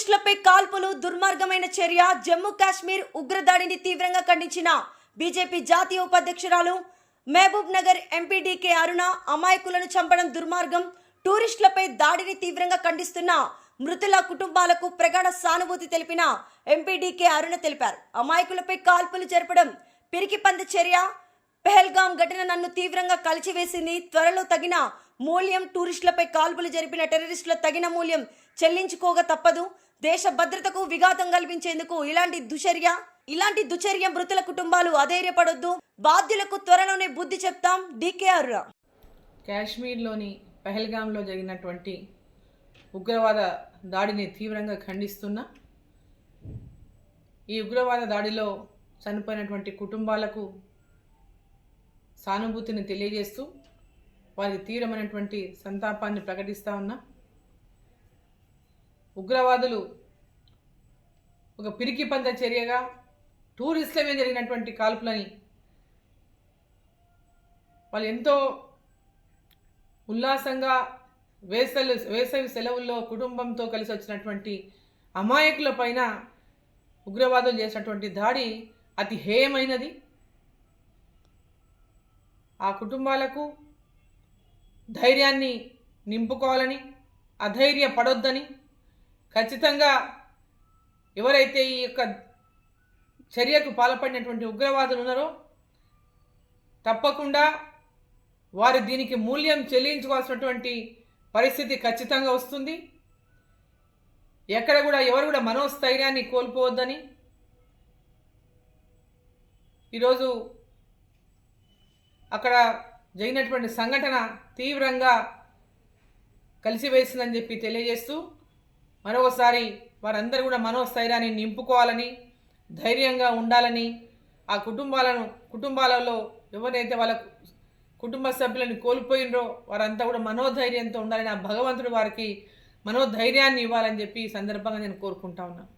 కాల్పులు దుర్మార్గమైన చర్య జమ్మూ కాశ్మీర్ ఉగ్రదాడిని తీవ్రంగా ఖండించిన బీజేపీ జాతీయ ఉపాధ్యక్షురాలు మహబూబ్ నగర్ ఎంపీడీకే అరుణ అమాయకులను చంపడం దుర్మార్గం టూరిస్టులపై దాడిని తీవ్రంగా ఖండిస్తున్న మృతుల కుటుంబాలకు ప్రగాఢ సానుభూతి తెలిపిన ఎంపీడీకే అరుణ తెలిపారు. అమాయకులపై కాల్పులు జరపడం పిరికి పంద చర్య పెహల్గాం ఘటన నన్ను తీవ్రంగా కలిచివేసింది త్వరలో తగిన మూల్యం టూరిస్టులపై కాల్పులు జరిపిన టెర్రరిస్టుల తగిన మూల్యం చెల్లించుకోగా తప్పదు. దేశ భద్రతకు విఘాతం కల్పించేందుకు ఇలాంటి దుచర్య ఇలాంటి దుచర్య మృతుల కుటుంబాలు అధైర్యపడొద్దు. బాధ్యులకు త్వరలోనే బుద్ధి చెప్తాం డికేఆర్. కాశ్మీర్లోని పహల్గాంలో జరిగినటువంటి ఉగ్రవాద దాడిని తీవ్రంగా ఖండిస్తున్నా ఈ ఉగ్రవాద దాడిలో చనిపోయినటువంటి కుటుంబాలకు సానుభూతిని తెలియజేస్తూ వారికి తీవ్రమైనటువంటి సంతాపాన్ని ప్రకటిస్తూ ఉన్నా. ఉగ్రవాదులు ఒక పిరికి పంద చర్యగా టూరిస్టుల మీద జరిగినటువంటి కాల్పులని వాళ్ళు ఎంతో ఉల్లాసంగా వేసవి వేసవి సెలవుల్లో కుటుంబంతో కలిసి వచ్చినటువంటి అమాయకుల పైన ఉగ్రవాదులు చేసినటువంటి దాడి అతి హేయమైనది. ఆ కుటుంబాలకు ధైర్యాన్ని నింపుకోవాలని అధైర్య పడొద్దని ఖచ్చితంగా ఎవరైతే ఈ యొక్క చర్యకు పాల్పడినటువంటి ఉగ్రవాదులు ఉన్నారో తప్పకుండా వారు దీనికి మూల్యం చెల్లించుకోవాల్సినటువంటి పరిస్థితి ఖచ్చితంగా వస్తుంది. ఎక్కడ కూడా ఎవరు కూడా మనోస్థైర్యాన్ని కోల్పోవద్దని ఈరోజు అక్కడ జరిగినటువంటి సంఘటన తీవ్రంగా కలిసివేసిందని చెప్పి తెలియజేస్తూ మరొకసారి వారందరూ కూడా మనోస్థైర్యాన్ని నింపుకోవాలని ధైర్యంగా ఉండాలని ఆ కుటుంబాలను కుటుంబాలలో ఎవరైతే వాళ్ళ కుటుంబ సభ్యులను కోల్పోయినరో వారంతా కూడా మనోధైర్యంతో ఉండాలని ఆ భగవంతుడు వారికి మనోధైర్యాన్ని ఇవ్వాలని చెప్పి ఈ సందర్భంగా నేను కోరుకుంటా ఉన్నాను.